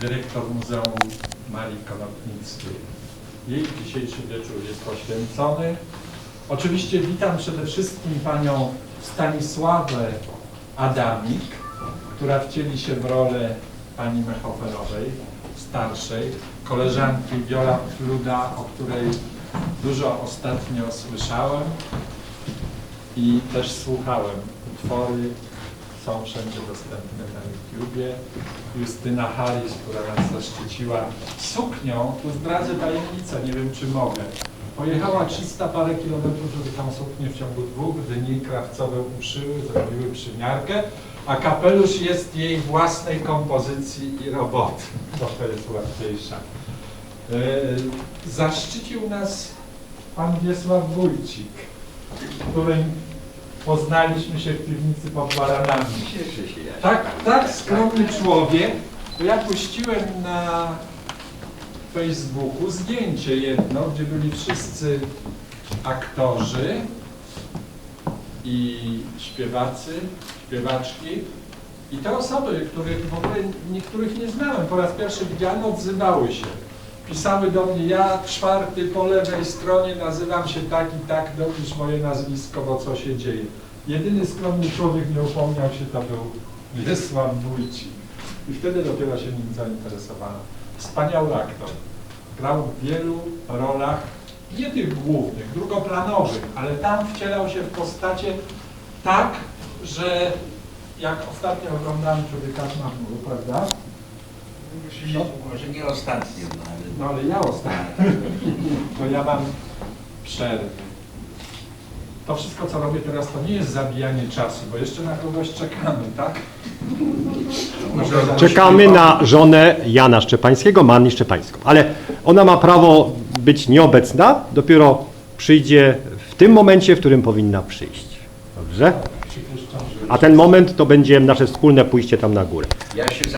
dyrektor Muzeum Marii Konopnickiej. Jej dzisiejszy wieczór jest poświęcony. Oczywiście witam przede wszystkim panią Stanisławę Adamik, która wcieli się w rolę pani Mechoferowej, starszej, koleżanki Wiola Fluda, o której dużo ostatnio słyszałem i też słuchałem. Utwory są wszędzie dostępne na YouTubie. Justyna Harris, która nas zaszczyciła suknią, tu zdradzę tajemnicę, nie wiem czy mogę. Pojechała 300 parę kilometrów, żeby tą suknię w ciągu dwóch dni krawcowe uszyły, zrobiły przymiarkę, a kapelusz jest jej własnej kompozycji i roboty, bo to jest łatwiejsza. Yy, Zaszczycił nas pan Wiesław Wójcik, którym poznaliśmy się w piwnicy pod Baranami. Cieszę się ja. Tak, tak skromny człowiek, to ja puściłem na Facebooku zdjęcie jedno, gdzie byli wszyscy aktorzy i śpiewacy, śpiewaczki. I te osoby, których w ogóle niektórych nie znałem, po raz pierwszy widziałem, odzywały się. Pisały do mnie, ja czwarty po lewej stronie nazywam się tak i tak, dopisz moje nazwisko, bo co się dzieje. Jedyny skromny człowiek nie upomniał się, to był Wiesław Wójcik. I wtedy dopiero się nim zainteresowałem. Wspaniały aktor. Grał w wielu rolach, nie tych głównych, drugoplanowych, ale tam wcielał się w postacie tak, że jak ostatnio oglądałem Człowieka z Marmuru, prawda? No, może nie ostatnio, no ale... No ale ja ostatnio, to ja mam przerwy. To wszystko, co robię teraz, to nie jest zabijanie czasu, bo jeszcze na kogoś czekamy, tak? Czekamy na żonę Jana Szczepańskiego, Manni Szczepańską. Ale ona ma prawo być nieobecna, dopiero przyjdzie w tym momencie, w którym powinna przyjść. Dobrze? A ten moment to będzie nasze wspólne pójście tam na górę. Ja się